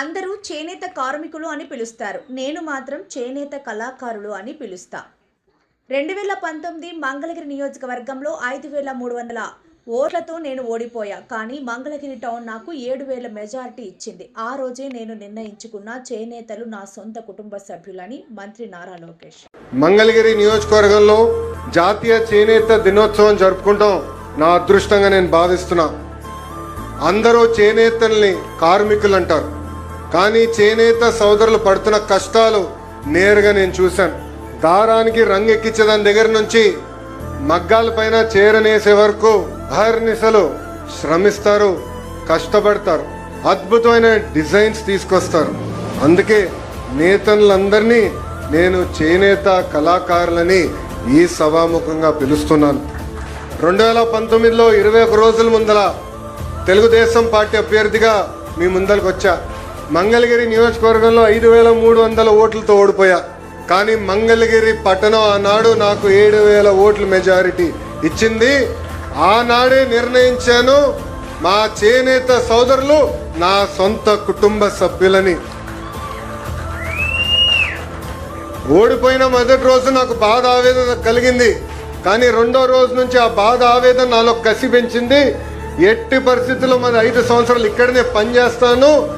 అందరూ చేనేత కార్మికులు అని పిలుస్తారు. నేను మాత్రం చేనేత కళాకారులు అని పిలుస్తా. రెండు వేల పంతొమ్మిది మంగళగిరి నియోజకవర్గంలో ఐదు వేల మూడు వందల ఓట్లతో నేను ఓడిపోయా. కానీ మంగళగిరి టౌన్ నాకు ఏడు వేల మెజారిటీ ఇచ్చింది. ఆ రోజే నేను నిర్ణయించుకున్న చేనేతలు నా సొంత కుటుంబ సభ్యులని మంత్రి నారా లోకేష్. మంగళగిరి నియోజకవర్గంలో జాతీయ చేనేత దినోత్సవం జరుపుకుంటాం నా అదృష్టంగా నేను భావిస్తున్నా. అందరూ చేనేతల్ని కార్మికులు అంటారు కానీ చేనేత సోదరులు పడుతున్న కష్టాలు నేరుగా నేను చూశాను. దారానికి రంగెక్కించే దాని దగ్గర నుంచి మగ్గాల పైన చేరనేసే వరకు అహర్నిశలు శ్రమిస్తారు కష్టపడతారు అద్భుతమైన డిజైన్స్ తీసుకొస్తారు. అందుకే నేతలందరినీ నేను చేనేత కళాకారులని ఈ సభాముఖంగా పిలుస్తున్నాను. రెండు వేల పంతొమ్మిదిలో ఇరవై ఒక రోజుల ముందల తెలుగుదేశం పార్టీ అభ్యర్థిగా మీ ముందరకు వచ్చా మంగళగిరి నియోజకవర్గంలో ఐదు వేల మూడు వందల ఓట్లతో ఓడిపోయా. కానీ మంగళగిరి పట్టణం ఆనాడు నాకు ఏడు వేల ఓట్ల మెజారిటీ ఇచ్చింది. ఆనాడే నిర్ణయించాను. మా చేనేత సోదరులు నా సొంత కుటుంబ సభ్యులని. ఓడిపోయిన మొదటి రోజు నాకు బాధ ఆవేదన కలిగింది. కానీ రెండో రోజు నుంచి ఆ బాధ ఆవేదన నాలో కసి పెంచింది. ఎట్టి పరిస్థితుల్లో మరి ఐదు సంవత్సరాలు ఇక్కడనే పనిచేస్తాను.